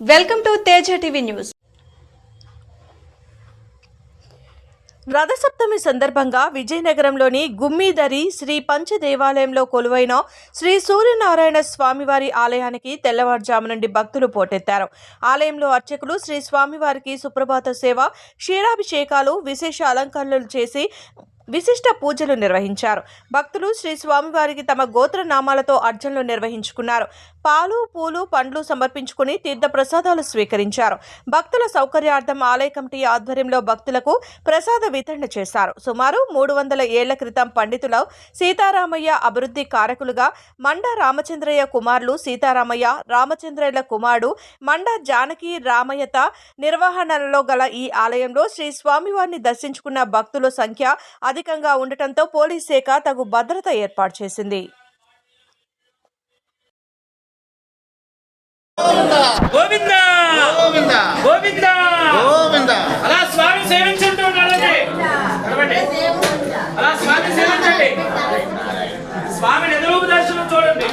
Welcome to Teja TV news. Rathasaptami సందర్భంగా విజయనగరంలోని గుమ్మిదరి శ్రీ పంచ దేవాలయంలో కొలువైన శ్రీ సూర్యనారాయణ స్వామివారి ఆలయానికి తెల్లవారుజాము నుండి భక్తులు పోటెత్తారు. ఆలయంలో అర్చకులు శ్రీ స్వామివారికి సుప్రభాత సేవ క్షీరాభిషేకాలు విశేష అలంకరణలు చేసి విశిష్ట పూజలు నిర్వహించారు. భక్తులు శ్రీ స్వామివారికి తమ గోత్ర నామాలతో అర్చనలు నిర్వహించుకున్నారు. పాలు పూలు పండ్లు సమర్పించుకుని తీర్థ ప్రసాదాలు స్వీకరించారు. భక్తుల సౌకర్యార్థం ఆలయ కమిటీ ఆధ్వర్యంలో భక్తులకు ప్రసాద వితరణ చేశారు. సుమారు మూడు వందల ఏళ్ళ క్రితం పండితుల సీతారామయ్య అభివృద్ధి కారకులుగా మండ రామచంద్రయ్య కుమారులు సీతారామయ్య రామచంద్రయ్యల కుమారుడు మండ జానకి రామయ్యత నిర్వహణలో గల ఈ ఆలయంలో శ్రీ స్వామివారిని దర్శించుకున్న భక్తుల సంఖ్య అధికంగా ఉండటంతో పోలీస్ శాఖ తగు భద్రత ఏర్పాటు చేసింది. గోవింద! గోవింద! గోవింద! గోవింద! అలా స్వామి సేవించుంటూ నడవండి నడవండి. అలా స్వామి సేవించండి. స్వామి ఎదురుగు దర్శనం చూడండి.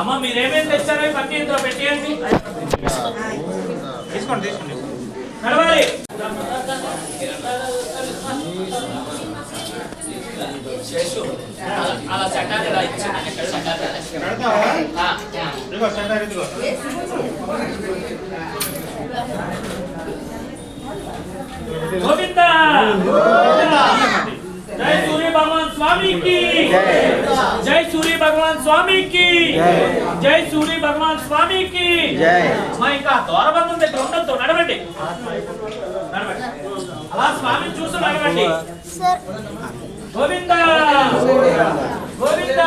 అమ్మ మీరేమేం తెచ్చారో పట్టి ఇంట్లో పెట్టేయండి. తీసుకోండి తీసుకోండి. నడవాలి. అలా చట్టాన్ని ఇలా ఇచ్చాను గోవింద! జై సూర్య భగవాన్ స్వామికి! జై సూర్య భగవాన్ స్వామికి! జై సూర్య భగవాన్ స్వామికి! మా ఇంకా దూరబంధం దగ్గర ఉండొద్దు నడవండి. నడవండి. అలా స్వామిని చూసి నడవండి. గోవింద గోవింద